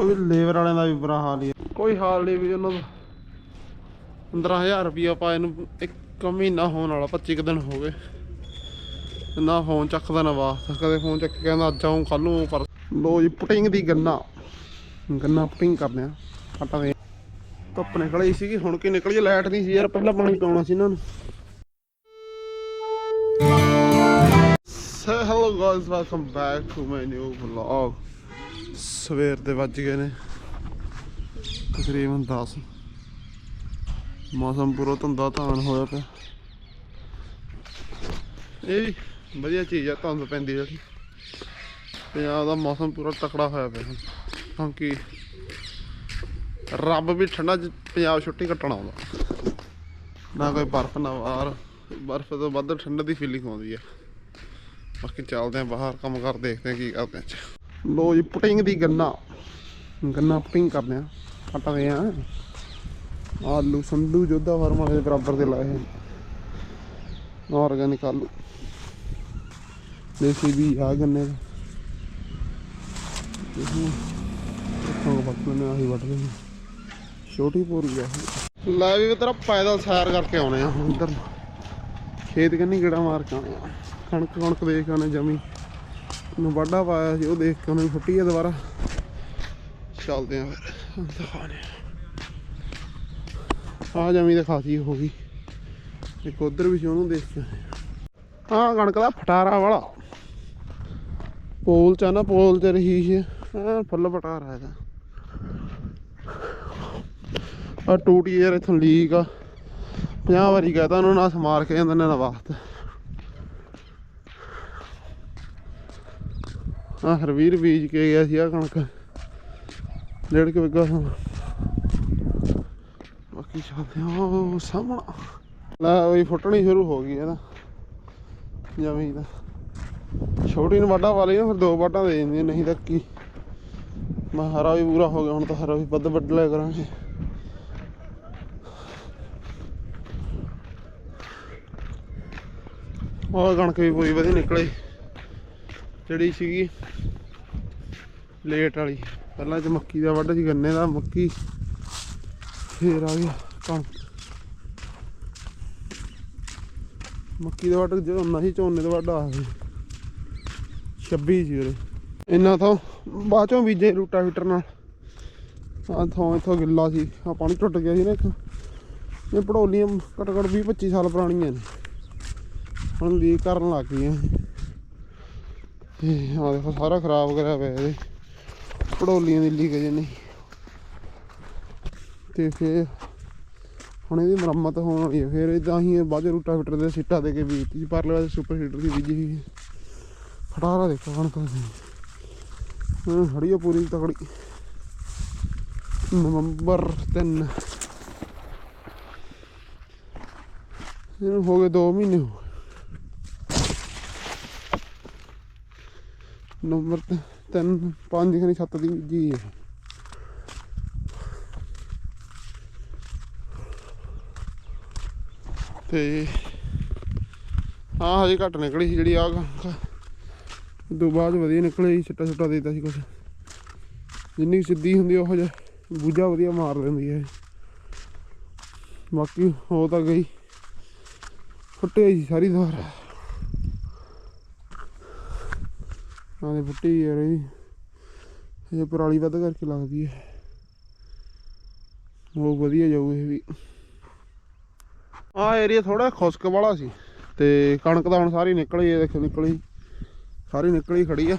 ਉਹ ਵੀ ਲੇਬਰ ਵਾਲਿਆਂ ਦਾ ਵੀ ਬੁਰਾ ਹਾਲ ਹੀ ਹੈ। ਕੋਈ ਹਾਲ ਨਹੀਂ ਵੀ ਉਹਨਾਂ ਦਾ। 15000 ਰੁਪਇਆ ਪਾਏ ਨੂੰ ਇੱਕ ਮਹੀਨਾ ਹੋਣ ਵਾਲਾ 25 ਦਿਨ ਹੋ ਗਏ। ਨਾ ਫੋਨ ਚੱਕਦਾ, ਨਾ ਵਾਸਤਾ ਕਦੇ ਫੋਨ ਚੱਕ ਕੇ ਕਹਿੰਦਾ, ਅੱਜ ਆਉਂ ਕੱਲ ਨੂੰ ਪਰ ਲੋ ਜੀ ਪੁਟਿੰਗ ਦੀ ਗੰਨਾ। ਗੰਨਾ ਪੁਟਿੰਗ ਕਰਦੇ ਆ। ਆਟਾ ਦੇ ਧੁੱਪ ਨਿਕਲੀ ਸੀਗੀ, ਹੁਣ ਕੀ ਨਿਕਲੀ ਲਾਈਟ ਨਹੀਂ ਸੀ ਯਾਰ, ਪਹਿਲਾਂ ਪਾਣੀ ਪਾਉਣਾ ਸੀ ਇਹਨਾਂ ਨੂੰ। Hello guys welcome back to my new vlog ਸਵੇਰ ਦੇ ਵੱਜ ਗਏ ਨੇ। ਤਕਰੀਬਨ 10 ਮੌਸਮ ਪੂਰਾ ਧੁੰਦਾ ਧਾਨ ਹੋਇਆ ਪਿਆ। ਇਹ ਵੀ ਵਧੀਆ ਚੀਜ਼ ਆ, ਧੁੰਦ ਪੈਂਦੀ ਜਿਹੜੀ ਪੰਜਾਬ ਦਾ ਮੌਸਮ ਪੂਰਾ ਤਕੜਾ ਹੋਇਆ ਪਿਆ। ਕਿਉਂਕਿ ਰੱਬ ਵੀ ਠੰਡਾ ਚ ਪੰਜਾਬ ਛੁੱਟੀ ਕੱਟਣ ਆਉਂਦਾ। ਨਾ ਕੋਈ ਬਰਫ਼, ਨਾ ਬਾਹਰ। ਬਰਫ਼ ਤੋਂ ਵੱਧ ਠੰਡ ਦੀ ਫੀਲਿੰਗ ਆਉਂਦੀ ਹੈ ਬਾਕੀ ਚੱਲਦੇ ਆਂ ਬਾਹਰ, ਕੰਮ ਕਰ, ਦੇਖਦੇ ਆਂ ਕੀ ਕਰਦੇ ਆਂ। ਲੋ ਜੀ ਪੁਟਿੰਗ ਦੀ ਗੰਨਾ। ਗੰਨਾ ਪੁਟਿੰਗ ਕਰਦੇ ਆਂ। ਕੱਟਦੇ ਆਂ। ਆਲੂ ਸੰਧੂ ਜੋਧਾ ਫਾਰਮ ਦੇ ਬਰਾਬਰ ਦੇ ਲਾਏ। ਹਨ ਆਰਗੈਨਿਕ ਆਲੂ। ਦੇਸੀ ਵੀ ਆ ਗੰਨੇ ਦਾ। ਇੱਥੋਂ ਬੱਕਲ ਨੇ ਆਹੀ ਵੱਢ ਲੈਣੀ ਛੋਟੀ ਪੂਰੀ ਆ ਲੈ ਵੀ ਤੇਰਾ ਪੈਦਲ ਸੈਰ ਕਰਕੇ ਆਉਣੇ ਆ ਹੁਣ ਖੇਤ ਕੰਨੀ ਗੇੜਾ ਮਾਰ ਕੇ ਆਉਣੇ ਆ। ਕਣਕ ਕਣਕ ਦੇਖ ਆਉਣੇ ਜਮੀ। ਨੂੰ ਵਾਢਾ ਪਾਇਆ ਸੀ, ਉਹ ਦੇਖ ਕੇ ਉਹਨੇ ਫੁੱਟੀ ਆ ਦੁਬਾਰਾ। ਚੱਲਦੇ ਆ ਫਿਰ ਦਿਖਾਣੇ ਆ। ਜਮੀ ਤਾਂ ਖਾਸੀ ਹੋ ਗਈ। ਇੱਕ ਉਧਰ ਵੀ ਸੀ, ਉਹਨੂੰ ਦੇਖ ਕੇ ਆ। ਆਹ ਕਣਕ ਦਾ ਫਟਾਰਾ ਵਾਲਾ। ਪੋਲ ਚ ਆ ਨਾ, ਪੋਲ ਚ ਰਹੀ ਸੀ। ਆ ਫੁੱਲ ਫਟਾਰਾ ਇਹਦਾ। ਆ ਟੂਟੀ ਯਾਰ ਇਥੋਂ ਲੀਕ ਆ। 50 ਵਾਰੀ ਕਹਤਾ ਉਹਨੂੰ, ਨਾ ਸਮਾਰ ਕੇ ਜਾਂਦੇ ਨੇ ਨਾ ਵਾਸਤੇ। ਆ ਹਰਵੀਰ ਬੀਜ ਕੇ ਗਿਆ ਸੀ ਆ ਕਣਕ। ਡੇਢ ਕੁ ਵਿਗਾ ਸਮਾਂ। ਬਾਕੀ ਚੱਲਦੇ ਆ ਉਹ ਸਾਹਮਣਾ। ਲੈ ਉਹੀ ਫੁੱਟਣੀ ਸ਼ੁਰੂ ਹੋ ਗਈ ਹੈ ਨਾ। ਜਮੀ ਦਾ ਛੋਟੀ ਨੂੰ ਵਾਢਾ ਪਾ ਨਾ, ਫਿਰ ਦੋ ਵਾਢਾਂ ਦੇ ਦਿੰਦੀਆਂ ਨਹੀਂ ਤਾਂ ਕੀ। ਮੈਂ ਹਰਾ ਵੀ ਪੂਰਾ ਹੋ ਗਿਆ, ਹੁਣ ਤਾਂ ਹਰਾ ਵੀ ਵੱਧ ਵੱਢ ਲਿਆ ਕਰਾਂਗੇ। ਉਹ ਕਣਕ ਵੀ ਪੂਰੀ ਵਧੀਆ ਨਿਕਲੇ। ਜਿਹੜੀ ਸੀਗੀ। ਲੇਟ ਵਾਲੀ। ਪਹਿਲਾਂ ਚ ਮੱਕੀ ਦਾ ਵੱਢ ਸੀ ਗੰਨੇ ਦਾ ਮੱਕੀ। ਫੇਰ ਆ ਗਿਆ ਕਣਕ। ਮੱਕੀ ਦਾ ਵੱਢ ਜਦੋਂ ਨਹੀਂ ਝੋਨੇ ਦਾ ਵੱਢ ਆ ਗਿਆ 26 ਸੀ ਉਰੇ। ਇੰਨਾ ਤੋਂ ਬਾਅਦ ਚੋਂ ਬੀਜੇ ਰੂਟਾ ਫੀਟਰ ਨਾਲ। ਆ ਥੋਂ ਇਥੋਂ ਗਿੱਲਾ ਸੀ। ਆ ਪਾਣੀ ਟੁੱਟ ਗਿਆ ਸੀ ਨਾ ਇੱਕ ਇਹ ਪੜੋਲੀਆਂ ਘੱਟ ਘੱਟ 20 25 ਸਾਲ ਪੁਰਾਣੀਆਂ ਨੇ। ਹੁਣ ਲੀਕ ਕਰਨ ਲੱਗ ਗਈਆਂ। ਇਹ ਆ ਦੇਖੋ, ਸਾਰਾ ਖਰਾਬ ਕਰਿਆ ਪਿਆ ਇਹਦੇ। ਪੜੋਲੀਆਂ ਦੀ ਲੀਕੇਜ ਨਹੀਂ। ਤੇ ਫੇਰ ਹੁਣ ਇਹਦੀ ਮੁਰੰਮਤ ਹੋਣ ਵਾਲੀ ਹੈ। ਫੇਰ ਇਦਾਂ ਹੀ ਬਾਅਦ ਰੂਟਾ ਫਿਟਰ ਦੇ ਸਿੱਟਾ ਦੇ ਕੇ ਬੀਜਤੀ ਜੀ। ਪਰਲੇ ਵਾਲੇ ਸੁਪਰ ਹੀਟਰ ਦੀ ਬੀਜੀ ਹੋਈ ਫਟਾਰਾ ਦੇਖੋ ਹੁਣ ਤਾਂ ਹਾਂ ਹੜੀ ਪੂਰੀ ਤਕੜੀ। ਨਵੰਬਰ 3 ਇਹਨੂੰ ਹੋ ਗਏ 2 ਮਹੀਨੇ ਹੋ ਗਏ। ਨਵੰਬਰ 3 ਤਿੰਨ, ਪੰਜ ਖਣੀ ਛੱਤ ਦੀ ਜੀ ਤੇ ਹਾਂ ਹਜੇ ਘੱਟ ਨਿਕਲੀ ਸੀ ਜਿਹੜੀ ਆ ਦੋ ਬਾਅਦ ਵਧੀਆ ਨਿਕਲੇ ਸੀ, ਛੱਟਾ ਛੱਟਾ ਦੇਤਾ ਸੀ ਕੁਝ ਜਿੰਨੀ ਸਿੱਧੀ ਹੁੰਦੀ ਉਹ ਜਿਹਾ ਬੂਝਾ ਵਧੀਆ ਮਾਰ ਲੈਂਦੀ ਹੈ ਬਾਕੀ ਹੋ ਤਾਂ ਗਈ। ਫੁੱਟੇ ਸੀ ਸਾਰੀ ਦੁਬਾਰਾ ਆਹ ਦੇ ਫੁੱਟੀ ਯਾਰ ਇਹ ਇਹ ਪਰਾਲੀ ਵੱਧ ਕਰਕੇ ਲੱਗਦੀ ਹੈ। ਉਹ ਵਧੀਆ ਜਾਊ ਇਹ ਵੀ। ਆਹ ਏਰੀਆ ਥੋੜਾ ਖੁਸ਼ਕ ਵਾਲਾ ਸੀ ਤੇ ਕਣਕ ਤਾਂ ਹੁਣ ਸਾਰੀ ਨਿਕਲੀ ਇਹ ਦੇਖੋ ਨਿਕਲੀ। ਸਾਰੀ ਨਿਕਲੀ ਖੜੀ ਆ।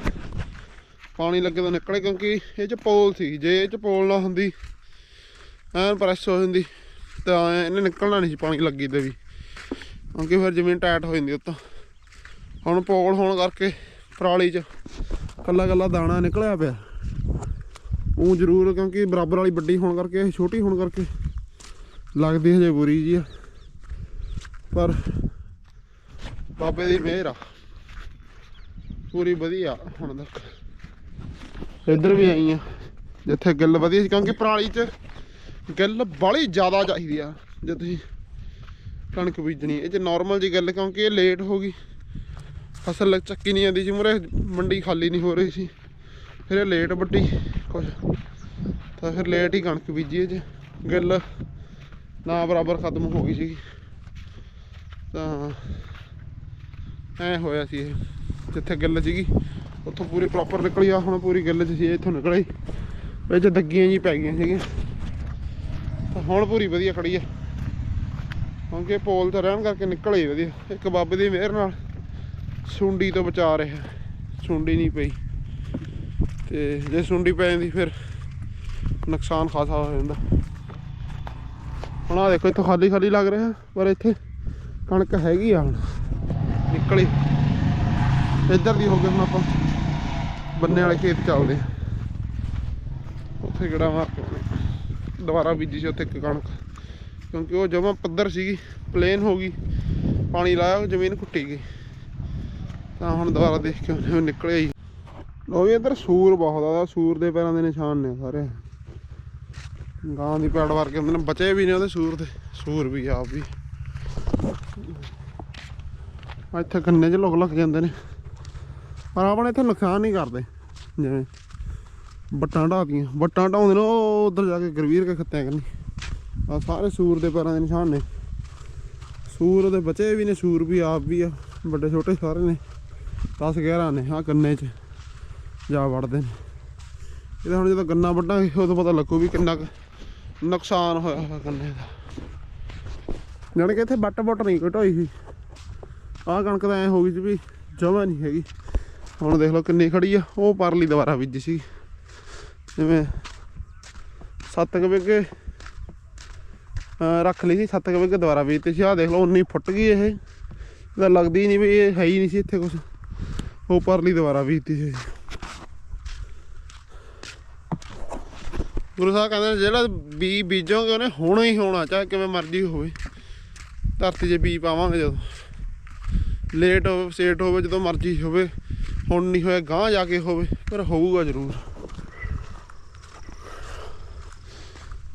ਪਾਣੀ ਲੱਗੇ ਤਾਂ ਨਿਕਲੇ ਕਿਉਂਕਿ ਇਹ ਚ ਪੋਲ ਸੀ। ਜੇ ਇਹ ਚ ਪੋਲ ਨਾ ਹੁੰਦੀ, ਐਨ ਪ੍ਰੈਸ ਹੋ ਜਾਂਦੀ, ਤਾਂ ਇਹਨੇ ਨਿਕਲਣਾ ਨਹੀਂ ਸੀ ਪਾਣੀ ਲੱਗੀ ਤੇ ਵੀ। ਕਿਉਂਕਿ ਫਿਰ ਜ਼ਮੀਨ ਟਾਈਟ ਹੋ ਜਾਂਦੀ ਉੱਤੋਂ। ਹੁਣ ਪੋਲ ਹੋਣ ਕਰਕੇ ਪਰਾਲੀ ਚ ਕੱਲਾ ਕੱਲਾ ਦਾਣਾ ਨਿਕਲਿਆ ਪਿਆ। ਉਹ ਜ਼ਰੂਰ ਕਿਉਂਕਿ ਬਰਾਬਰ ਵਾਲੀ ਵੱਡੀ ਹੋਣ ਕਰਕੇ, ਇਹ ਛੋਟੀ ਹੋਣ ਕਰਕੇ ਲੱਗਦੀ ਹਜੇ ਬੁਰੀ ਜੀ ਆ। ਪਰ ਬਾਬੇ ਦੀ ਮਿਹਰ ਆ। ਪੂਰੀ ਵਧੀਆ ਹੁਣ ਤੱਕ। ਇੱਧਰ ਵੀ ਆਈ ਆ। ਜਿੱਥੇ ਗਿੱਲ ਵਧੀਆ ਸੀ, ਕਿਉਂਕਿ ਪਰਾਲੀ 'ਚ ਗਿੱਲ ਬਾਲੀ ਜ਼ਿਆਦਾ ਚਾਹੀਦੀ ਆ। ਜੇ ਤੁਸੀਂ ਕਣਕ ਬੀਜਣੀ, ਇਹ 'ਚ ਨਾਰਮਲ ਜੀ ਗੱਲ ਕਿਉਂਕਿ ਇਹ ਲੇਟ ਹੋ ਗਈ। ਫਸਲ ਚੱਕੀ ਨਹੀਂ ਜਾਂਦੀ ਸੀ, ਮੁਰੇ ਮੰਡੀ ਖਾਲੀ ਨਹੀਂ ਹੋ ਰਹੀ ਸੀ। ਫਿਰ ਇਹ ਲੇਟ ਵੱਡੀ, ਕੁਛ। ਤਾਂ ਫਿਰ ਲੇਟ ਹੀ ਕਣਕ ਬੀਜੀ ਇਹ 'ਚ। ਗਿੱਲ ਨਾ ਬਰਾਬਰ ਖਤਮ ਹੋ ਗਈ ਸੀ ਤਾਂ ਐ ਹੋਇਆ ਸੀ ਇਹ, ਜਿੱਥੇ ਗਿੱਲ ਸੀਗੀ, ਉੱਥੋਂ ਪੂਰੀ ਪ੍ਰੋਪਰ ਨਿਕਲੀ ਆ, ਹੁਣ ਪੂਰੀ ਗਿੱਲ ਸੀ, ਇਹ ਇੱਥੋਂ ਨਿਕਲੀ। ਵਿੱਚ ਦੱਗੀਆਂ ਜੀ ਪੈ ਗਈਆਂ ਸੀਗੀਆਂ। ਤਾਂ ਹੁਣ ਪੂਰੀ ਵਧੀਆ ਖੜੀ ਆ। ਕਿਉਂਕਿ ਪੋਲ ਤੇ ਰਹਿਣ ਕਰਕੇ ਨਿਕਲ ਹੀ ਵਧੀਆ। ਇੱਕ ਬਾਬੇ ਦੀ ਮਿਹਰ ਨਾਲ। ਸੁੰਡੀ ਤੋਂ ਬਚਾ ਰਿਹਾ। ਸੁੰਡੀ ਨਹੀਂ ਪਈ। ਤੇ ਜੇ ਸੁੰਡੀ ਪੈ ਜਾਂਦੀ ਫਿਰ ਨੁਕਸਾਨ ਖਾਸਾ ਹੋ ਜਾਂਦਾ। ਹੁਣ ਆ ਦੇਖੋ, ਇੱਥੋਂ ਖਾਲੀ ਖਾਲੀ ਲੱਗ ਰਿਹਾ, ਪਰ ਇੱਥੇ ਕਣਕ ਹੈਗੀ ਆ ਹੁਣ। ਨਿਕਲੀ। ਇੱਧਰ ਦੀ ਹੋ ਗਏ ਹੁਣ ਆਪਾਂ। ਬੰਨੇ ਵਾਲੇ ਖੇਤ ਚੱਲਦੇ ਆ। ਉੱਥੇ ਕਿਹੜਾ ਮਾਰ ਦੁਬਾਰਾ ਬੀਜੀ ਸੀ ਉੱਥੇ ਇੱਕ ਕਣਕ। ਕਿਉਂਕਿ ਉਹ ਜਮਾ ਪੱਧਰ ਸੀਗੀ, ਪਲੇਨ ਹੋ ਗਈ। ਪਾਣੀ ਲਾਇਆ, ਉਹ ਜ਼ਮੀਨ ਘੁੱਟੀ ਗਈ। ਤਾਂ ਹੁਣ ਦੁਬਾਰਾ ਦੇਖ ਕੇ ਉਹਨੇ ਨਿਕਲਿਆ ਹੀ। ਲੋ ਵੀ ਇੱਧਰ ਸੂਰ ਬਹੁਤ ਆਦਾ ਸੂਰ ਦੇ ਪੈਰਾਂ ਦੇ ਨਿਸ਼ਾਨ ਨੇ ਸਾਰੇ। ਗਾਂ ਦੀ ਪੈੜ ਵਰਗੇ ਹੁੰਦੇ ਨੇ, ਬਚੇ ਵੀ ਨੇ ਉਹਦੇ ਸੂਰ ਦੇ। ਸੂਰ ਵੀ ਆਪ ਵੀ। ਇੱਥੇ ਗੰਨੇ 'ਚ ਲੁਕ ਲੁਕ ਜਾਂਦੇ ਨੇ। ਪਰ ਆਪਣੇ ਇੱਥੇ ਨੁਕਸਾਨ ਨਹੀਂ ਕਰਦੇ। ਜਿਵੇਂ ਬੱਟਾਂ ਢਾਦੀਆਂ ਬੱਟਾਂ ਢਾਉਂਦੇ ਨੇ, ਉਹ ਉਧਰ ਜਾ ਕੇ ਗਰਵੀਰ ਕੇ ਖੱਤਿਆਂ ਕਰਨੀ। ਆ ਸਾਰੇ ਸੂਰ ਦੇ ਪੈਰਾਂ ਦੇ ਨਿਸ਼ਾਨ ਨੇ। ਸੂਰ ਦੇ ਬਚੇ ਵੀ ਨੇ, ਸੂਰ ਵੀ ਆਪ ਵੀ ਆ। ਵੱਡੇ ਛੋਟੇ ਸਾਰੇ ਨੇ। 10 11 ਨੇ ਆ ਕੰਨੇ 'ਚ ਜਾ ਵੜਦੇ ਨੇ। ਇਹਦਾ ਹੁਣ ਜਦੋਂ ਗੰਨਾ ਵੱਢਾਂਗੇ, ਉਦੋਂ ਪਤਾ ਲੱਗੂ ਵੀ ਕਿੰਨਾ ਕੁ ਨੁਕਸਾਨ ਹੋਇਆ ਹੋਇਆ ਗੰਨੇ ਦਾ। ਜਾਣੀ ਕਿ ਇੱਥੇ ਬੱਟ ਬੁੱਟ ਨਹੀਂ ਕੋਈ ਸੀ। ਆਹ ਕਣਕ ਤਾਂ ਐ ਹੋ ਗਈ ਸੀ ਵੀ ਜਮਾ ਨਹੀਂ ਹੈਗੀ। ਹੁਣ ਦੇਖ ਲਓ ਕਿੰਨੀ ਖੜੀ ਆ, ਉਹ ਪਰਲੀ ਦੁਬਾਰਾ ਬੀਜੀ ਸੀ। ਜਿਵੇਂ ਸੱਤ ਕੁ ਵਿਗੇ ਰੱਖ ਲਈ ਸੀ, ਸੱਤ ਕੁ ਵਿਗੇ ਦੁਬਾਰਾ ਬੀਜਤੀ ਸੀ। ਆਹ ਦੇਖ ਲਓ 19 ਫੁੱਟ ਗਈ ਇਹ। ਇਹਦਾ ਲੱਗਦੀ ਨਹੀਂ ਵੀ ਇਹ ਹੈ ਹੀ ਨਹੀਂ ਸੀ ਇੱਥੇ ਕੁਝ ਉਹ ਪਰਲੀ ਦੁਬਾਰਾ ਬੀਜਤੀ ਸੀ ਗੁਰੂ ਸਾਹਿਬ ਕਹਿੰਦੇ ਜਿਹੜਾ ਬੀ ਬੀਜੋਗੇ ਉਹਨੇ ਹੋਣਾ ਹੀ ਹੋਣਾ, ਚਾਹੇ ਕਿਵੇਂ ਮਰਜ਼ੀ ਹੋਵੇ। ਧਰਤੀ 'ਚ ਬੀ ਪਾਵਾਂਗੇ ਜਦੋਂ। ਲੇਟ ਹੋਵੇ ਸੇਟ ਹੋਵੇ, ਜਦੋਂ ਮਰਜ਼ੀ ਹੋਵੇ। ਹੁਣ ਨਹੀਂ ਹੋਇਆ ਗਾਂ ਜਾ ਕੇ ਹੋਵੇ, ਪਰ ਹੋਊਗਾ ਜ਼ਰੂਰ।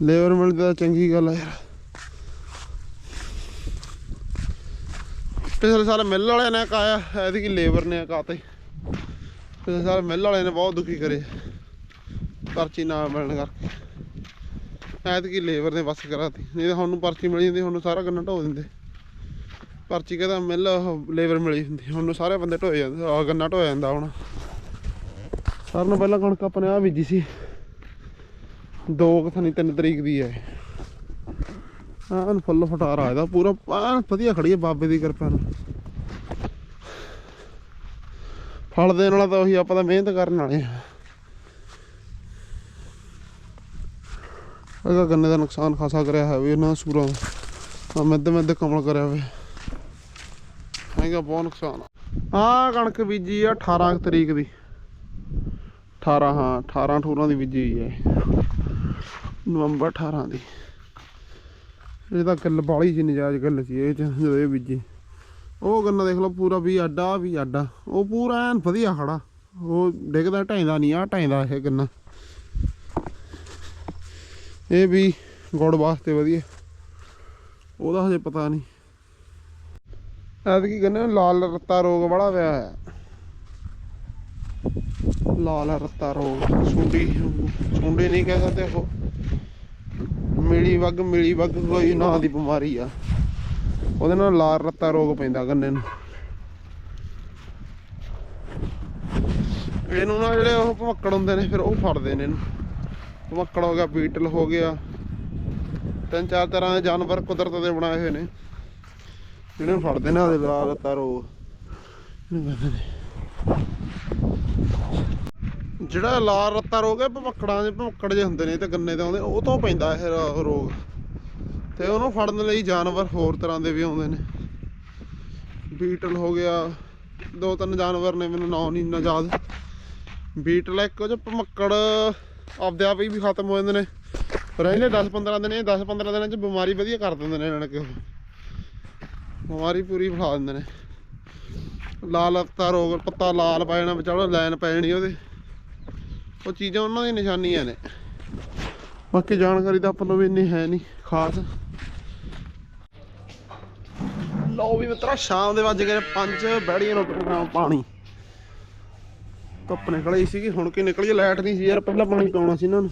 ਲੇਬਰ ਮਿਲਦੀ ਤਾਂ ਚੰਗੀ ਗੱਲ ਆ ਯਾਰ। ਪਿਛਲੇ ਸਾਲ ਮਿੱਲ ਵਾਲਿਆਂ ਨੇ ਕਾਇਆ ਕਿ ਲੇਬਰ ਨੇ ਕਾਤੇ। ਪਿਛਲੇ ਸਾਲ ਮਿੱਲ ਵਾਲਿਆਂ ਨੇ ਬਹੁਤ ਦੁਖੀ ਕਰੇ। ਪਰਚੀ ਨਾ ਮਿਲਣ ਕਰਕੇ। ਐਤਕੀ ਲੇਬਰ ਨੇ ਬਸ ਕਰਾਤੀ। ਨਹੀਂ ਤਾਂ ਹੁਣ ਨੂੰ ਪਰਚੀ ਮਿਲ ਜਾਂਦੀ, ਹੁਣ ਸਾਰਾ ਗੰਨਾ ਢੋ ਦਿੰਦੇ। ਪਰਚੀ ਕਹਿੰਦਾ ਮਿਲ ਲੇਬਰ ਮਿਲੀ ਹੁੰਦੀ ਹੁਣ ਨੂੰ ਸਾਰੇ ਬੰਦੇ ਢੋਏ ਜਾਂਦੇ ਆ ਗੰਨਾ ਢੋਇਆ ਜਾਂਦਾ ਹੁਣ। ਸਾਰਿਆਂ ਨੂੰ ਪਹਿਲਾਂ ਕਣਕ ਆਪਣੇ ਆ ਬੀਜੀ ਸੀ। ਦੋ ਕੁ ਨਹੀਂ ਤਿੰਨ ਤਰੀਕ ਦੀ ਹੈ ਆਹ ਫੁੱਲ ਫਟਾਰਾ ਇਹਦਾ, ਪੂਰਾ ਐਨ ਵਧੀਆ ਖੜੀ ਹੈ ਬਾਬੇ ਦੀ ਕਿਰਪਾ ਨਾਲ। ਫਲ ਦੇਣ ਵਾਲਾ ਤਾਂ ਉਹੀ ਆਪਾਂ ਤਾਂ ਮਿਹਨਤ ਕਰਨ ਵਾਲੇ ਆ। ਇਹਦਾ ਗੰਨੇ ਦਾ ਨੁਕਸਾਨ ਖਾਸਾ ਕਰਿਆ ਹੈ ਵੀ ਇਹਨਾਂ ਸੂਰਾਂ ਦਾ। ਮਿੱਧ ਮਿੱਧ ਕਮਲ ਕਰਿਆ ਹੋਵੇ ਹੈਗਾ ਬਹੁਤ ਨੁਕਸਾਨ ਆ। ਕਣਕ ਬੀਜੀ ਆ 18 ਤਰੀਕ ਦੀ। 18 ਹਾਂ 18 18 ਦੀ ਬੀਜੀ ਹੋਈ ਹੈ ਨਵੰਬਰ 18 ਦੀ। ਇਹ ਤਾਂ ਗੱਲ ਬਾਲੀ ਸੀ ਨਜਾਇਜ਼ ਗੱਲ ਸੀ ਇਹ ਚ, ਜਦੋਂ ਇਹ ਬੀਜੀ। ਉਹ ਗੰਨਾ ਦੇਖ ਲਓ, ਪੂਰਾ ਵੀ ਆਡਾ ਵੀ ਆਡਾ ਉਹ ਪੂਰਾ ਐਨ ਵਧੀਆ ਖੜਾ। ਉਹ ਡਿੱਗਦਾ ਢਾਈਂਦਾ ਨਹੀਂ ਆ ਢਾਈਂਦਾ ਇਹ ਗੰਨਾ ਇਹ ਵੀ ਗੁੜ ਵਾਸਤੇ ਵਧੀਆ। ਉਹਦਾ ਹਜੇ ਪਤਾ ਨਹੀਂ ਐਤਕੀ ਗੰਨੇ ਨੂੰ ਲਾਲ ਰੱਤਾ ਰੋਗ ਬੜਾ ਪਿਆ ਹੈ ਲਾਲ ਰੱਤਾ ਰੋਗ। ਸੁੰਡੀ ਸੁੰਡੀ ਨਹੀਂ ਕਹਿ ਸਕਦੇ ਉਹ। ਮਿਲੀ ਵਗ ਮਿਲੀ ਵਗ, ਕੋਈ ਨਾਂ ਦੀ ਬਿਮਾਰੀ ਆ। ਉਹਦੇ ਨਾਲ ਲਾਲ ਰੱਤਾ ਰੋਗ ਪੈਂਦਾ ਗੰਨੇ ਨੂੰ। ਇਹਨੂੰ ਨਾ ਜਿਹੜੇ ਉਹ ਭਮੱਕੜ ਹੁੰਦੇ ਨੇ, ਫਿਰ ਉਹ ਫੜਦੇ ਨੇ ਇਹਨੂੰ। ਭਮੱਕੜ ਹੋ ਗਿਆ, ਬੀਟਲ ਹੋ ਗਿਆ। ਤਿੰਨ ਚਾਰ ਤਰ੍ਹਾਂ ਦੇ ਜਾਨਵਰ ਕੁਦਰਤ ਦੇ ਬਣਾਏ ਹੋਏ ਨੇ। ਜਿਹੜੇ ਫੜਦੇ ਨੇ ਉਹਦੇ ਲਾਲ ਰੱਤਾ ਰੋਗ। ਇਹਨੂੰ ਕਹਿੰਦੇ ਨੇ। ਜਿਹੜਾ ਲਾਲ ਰੱਤਾ ਰੋਗ ਹੈ ਭਮੱਕੜਾਂ ਦੇ ਭਮੱਕੜ ਜੇ ਹੁੰਦੇ ਨੇ ਤੇ ਗੰਨੇ ਦੇ ਆਉਂਦੇ ਉਹ ਤੋਂ ਪੈਂਦਾ ਇਹ ਰੋਗ। ਤੇ ਉਹਨੂੰ ਫੜਨ ਲਈ ਜਾਨਵਰ ਹੋਰ ਤਰ੍ਹਾਂ ਦੇ ਵੀ ਆਉਂਦੇ ਨੇ। ਬੀਟਲ ਹੋ ਗਿਆ, ਦੋ ਤਿੰਨ ਜਾਨਵਰ ਨੇ, ਮੈਨੂੰ ਨਾਂ ਨਹੀਂ ਨਾ ਯਾਦ। ਬੀਟਲ ਇੱਕ ਉਹ 'ਚ ਭਮੱਕੜ ਆਪਦੇ ਆਪ ਹੀ ਵੀ ਖਤਮ ਹੋ ਜਾਂਦੇ ਨੇ। ਰਹਿੰਦੇ 10 15 ਦਿਨ, ਇਹ 10 15 ਦਿਨਾਂ 'ਚ ਬਿਮਾਰੀ ਵਧੀਆ ਕਰ ਦਿੰਦੇ ਨੇ ਇਹਨਾਂ ਨੇ ਬਿਮਾਰੀ ਪੂਰੀ ਫੈਲਾ ਦਿੰਦੇ ਨੇ। ਲਾਲ ਰੱਤਾ ਰੋਗ, ਪੱਤਾ ਲਾਲ ਪੈ ਜਾਣਾ ਵਿਚਾਰਾ ਲਾਈਨ ਪੈ ਜਾਣੀ ਉਹਦੇ। ਉਹ ਚੀਜ਼ਾਂ ਉਹਨਾਂ ਦੀਆਂ ਨਿਸ਼ਾਨੀਆਂ ਨੇ। ਬਾਕੀ ਜਾਣਕਾਰੀ ਤਾਂ ਆਪਾਂ ਨੂੰ ਵੀ ਇੰਨੀ ਹੈ ਨਹੀਂ ਖਾਸ। ਲਓ ਵੀ ਮਿੱਤਰਾ, ਸ਼ਾਮ ਦੇ ਵੱਜ ਗਏ 5 ਬੈੜੀਆਂ ਨੂੰ ਪੀਣਾ ਪਾਣੀ। ਧੁੱਪ ਨਿਕਲੀ ਸੀਗੀ, ਹੁਣ ਕਿ ਨਿਕਲੀ ਲਾਈਟ ਨਹੀਂ ਸੀ ਯਾਰ, ਪਹਿਲਾਂ ਪਾਣੀ ਪਾਉਣਾ ਸੀ ਇਹਨਾਂ ਨੂੰ।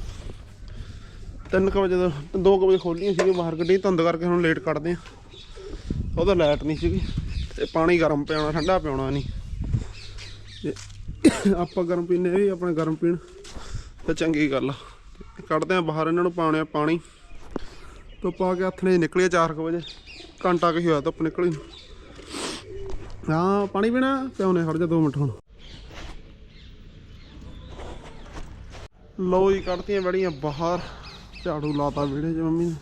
ਤਿੰਨ ਕੁ ਵਜੇ ਦਾ 2 ਵਜੇ ਖੋਲੀਆਂ ਸੀਗੀਆਂ ਬਾਹਰ ਗੱਡੀ ਧੁੰਦ ਕਰਕੇ ਹੁਣ ਲੇਟ ਕੱਢਦੇ ਆ। ਉਹਦਾ ਲਾਈਟ ਨਹੀਂ ਸੀਗੀ, ਤੇ ਪਾਣੀ ਗਰਮ ਪਿਆਉਣਾ, ਠੰਡਾ ਪਿਆਉਣਾ ਨਹੀਂ। ਆਪਾਂ ਗਰਮ ਪੀਨੇ ਵੀ, ਆਪਣੇ ਗਰਮ ਪੀਣ। ਤੇ ਚੰਗੀ ਗੱਲ ਆ। ਤੇ ਕੱਢਦੇ ਆ ਬਾਹਰ ਇਹਨਾਂ ਨੂੰ, ਪਾਉਣੇ ਆ ਪਾਣੀ। ਧੁੱਪ ਪਾ ਕੇ ਹੱਥ ਨੇ ਨਿਕਲਿਆ 4 ਵਜੇ। ਘੰਟਾ ਕੁ ਹੋਇਆ ਧੁੱਪ ਨਿਕਲੀ ਹਾਂ, ਪਾਣੀ ਪੀਣਾ? ਪਿਆਉਣੇ ਖੜ ਜਾ 2 ਮਿੰਟ ਹੁਣ। ਲੋ ਜੀ, ਕੱਢਤੀਆਂ ਬੜੀਆਂ ਬਾਹਰ। ਝਾੜੂ ਲਾਤਾ ਵਿਹੜੇ 'ਚ ਮੰਮੀ ਨੇ।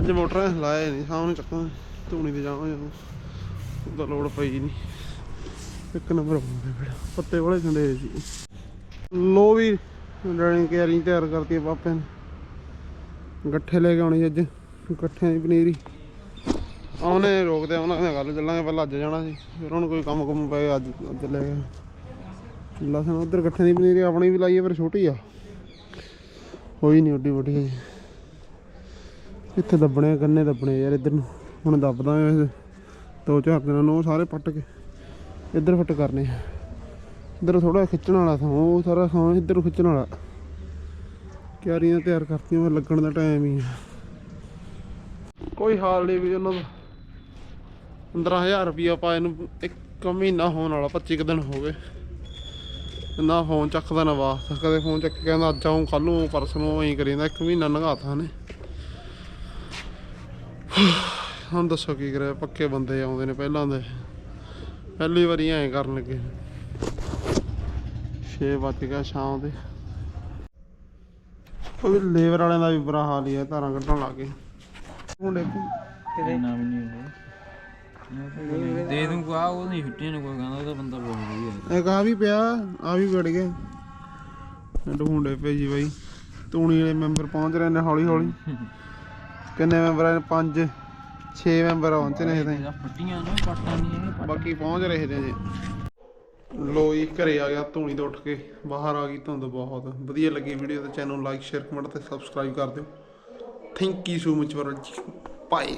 ਅੱਜ ਮੋਟਰ ਲਾਇਆ ਨਹੀਂ ਸਾਹਮਣੇ ਚੱਕਾਂ ਧੂਣੀ ਤੇ ਜਾਵਾਂਗੇ ਉਹਦਾ ਲੋੜ ਪਈ ਨਹੀਂ। ਇੱਕ ਨੰਬਰ ਹੁੰਦੇ ਬੜਾ ਪੱਤੇ ਵਾਲੇ ਖੰਡੇ ਸੀ ਲੋ ਵੀ ਡੈਣੀ ਕਿਆਰੀ ਤਿਆਰ ਕਰਤੀ ਪਾਪੇ ਨੇ। ਗੱਠੇ ਲੈ ਕੇ ਆਉਣੀ ਅੱਜ ਗੱਠਿਆਂ ਦੀ ਪਨੀਰੀ। ਆਉਣੇ ਰੋਕਦੇ ਉਹਨਾਂ ਨਾਲ ਗੱਲ ਚੱਲਾਂਗੇ ਪਹਿਲਾਂ ਅੱਜ ਜਾਣਾ ਸੀ। ਫਿਰ ਹੁਣ ਕੋਈ ਕੰਮ ਕੁਮ ਪਏ ਅੱਜ ਅੱਜ ਲੈ ਕੇ ਲਸਣ ਉਧਰ ਗੱਠਿਆਂ ਦੀ ਪਨੀਰੀ ਆਪਣੀ ਵੀ ਲਾਈ ਹੈ ਪਰ ਛੋਟੀ ਆ। ਹੋਈ ਨਹੀਂ ਓਡੀ ਵੱਡੀ ਹਜੇ। ਇੱਥੇ ਦੱਬਣੇ ਆ, ਗੰਨੇ ਦੱਬਣੇ ਯਾਰ ਇੱਧਰ ਨੂੰ। ਹੁਣ ਦੱਬਦਾ ਦੋ ਚਾਰ ਦਿਨਾਂ ਨੂੰ ਉਹ ਸਾਰੇ ਪੱਟ ਕੇ ਇੱਧਰ ਫਿੱਟ ਕਰਨੇ ਆ। ਇੱਧਰ ਥੋੜਾ ਖਿੱਚਣ ਵਾਲਾ ਥਾਂ, ਉਹ ਸਾਰਾ ਥਾਂ ਇੱਧਰ ਖਿੱਚਣ ਵਾਲਾ। ਕਿਆਰੀਆਂ ਤਿਆਰ ਕਰਤੀਆਂ ਮੈਂ ਲੱਗਣ ਦਾ ਟਾਈਮ ਹੀ ਕੋਈ ਹਾਲ ਨਹੀਂ ਵੀ ਉਹਨਾਂ ਦਾ। 15000 ਰੁਪਿਆ ਪਾਏ ਨੂੰ ਇੱਕ ਮਹੀਨਾ ਹੋਣ ਵਾਲਾ 25 ਦਿਨ ਹੋ ਗਏ। ਨਾ ਫੋਨ ਚੱਕਦਾ, ਨਾ ਵਾਸਤਾ ਕਦੇ ਫੋਨ ਚੱਕ ਕੇ ਕਹਿੰਦਾ, ਅੱਜ ਆਉਂ ਕੱਲ ਨੂੰ, ਪਰਸੋਂ ਨੂੰ ਐਂ ਕਰੀ ਜਾਂਦਾ। ਇੱਕ ਮਹੀਨਾ ਲੰਘਾਤਾ ਨੇ। ਹੁਣ ਦੱਸੋ ਕੀ ਕਰਿਆ, ਪੱਕੇ ਬੰਦੇ ਆਉਂਦੇ ਨੇ ਪਹਿਲਾਂ ਦੇ। ਪਹਿਲੀ ਵਾਰੀ ਐਂ ਕਰਨ ਲੱਗੇ। 6 ਵੱਜ ਗਿਆ ਸ਼ਾਮ ਦੇ। ਉਹ ਵੀ ਲੇਬਰ ਵਾਲਿਆਂ ਦਾ ਵੀ ਬੁਰਾ ਹਾਲ ਹੀ ਹੈ ਧਾਰਾਂ ਕੱਢਣ ਲੱਗ ਗਏ। ਹੁਣ ਦੇਖੋ। ਇੰਨਾ ਵੀ ਨਹੀਂ ਹੋਊਗਾ ਦੇ ਦੂੰ ਕੋ ਆ ਉਹ ਨਹੀਂ ਛੁੱਟੀਆਂ ਨੂੰ ਕੋਈ ਕਹਿੰਦਾ ਉਹਦਾ ਬੰਦਾ ਬਹੁਤ ਵਧੀਆ ਇੱਕ ਆ ਵੀ ਪਿਆ ਆ ਵੀ ਵੜ ਗਿਆ। ਢੂੰਡੇ ਪਏ ਜੀ ਬਾਈ। ਤੂਣੀ ਵਾਲੇ ਮੈਂਬਰ ਪਹੁੰਚ ਰਹੇ ਨੇ ਹੌਲੀ ਹੌਲੀ ਕਿੰਨੇ ਮੈਂਬਰ ਨੇ ਪੰਜ 6 ਮੈਂਬਰ ਪਹੁੰਚੇ ਨੇ ਫੱਟੀਆਂ ਨੇ ਪੱਟਾਂ ਨਹੀਂ ਇਹ ਬਾਕੀ ਪਹੁੰਚ ਰਹੇ ਨੇ ਜੀ ਲੋ ਜੀ, ਘਰੇ ਆ ਗਿਆ ਧੂਣੀ ਤੋਂ ਉੱਠ ਕੇ, ਬਾਹਰ ਆ ਗਈ ਧੁੰਦ ਬਹੁਤ। ਵਧੀਆ ਲੱਗੀ ਵੀਡੀਓ ਤੇ ਚੈਨਲ ਨੂੰ ਲਾਈਕ ਸ਼ੇਅਰ ਕਮੈਂਟ ਤੇ ਸਬਸਕ੍ਰਾਈਬ ਕਰ ਦਿਓ। Thank you so much for watching bye